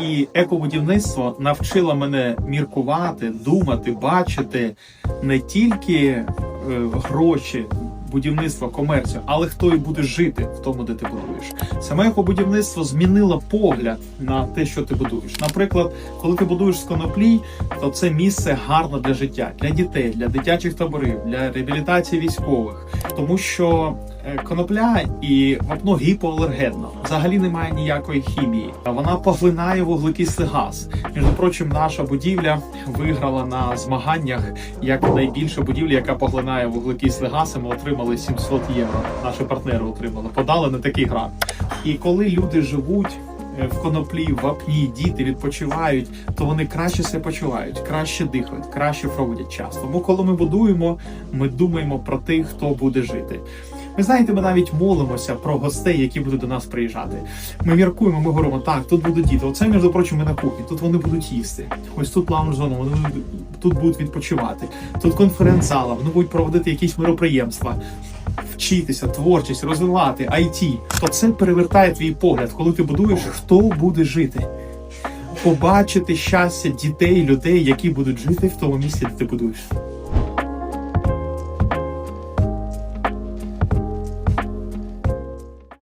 І екобудівництво навчило мене міркувати, думати, бачити не тільки е, гроші, будівництво, комерцію, але хто і буде жити в тому, де ти будуєш. Саме екобудівництво змінило погляд на те, що ти будуєш. Наприклад, коли ти будуєш з коноплі, то це місце гарно для життя, для дітей, для дитячих таборів, для реабілітації військових, тому що е, конопля і вапно гіпоалергенно. Взагалі немає ніякої хімії. Вона поглинає вуглекислий газ. Між прочим, наша будівля виграла на змаганнях як найбільша будівля, яка поглинає вуглекислий газ. І ми отримали 700 євро. Наші партнери отримали. Подали на такий грант. І коли люди живуть. е, В коноплі, в вапні, діти відпочивають, то вони краще себе почувають, краще дихають, краще проводять час. Тому, коли ми будуємо, ми думаємо про тих, хто буде жити. Ви знаєте, ми навіть молимося про гостей, які будуть до нас приїжджати. Ми міркуємо, ми говоримо, так, тут будуть діти. Оце, між прочим, ми на кухні. Тут вони будуть їсти. Ось тут лаунж зона, вони тут будуть відпочивати. Тут конференц-зала, вони будуть проводити якісь мероприємства, вчитися, творчість, розвивати, IT. То це перевертає твій погляд, коли ти будуєш, хто буде жити. Побачити щастя дітей, людей, які будуть жити в тому місці, де ти будуєш.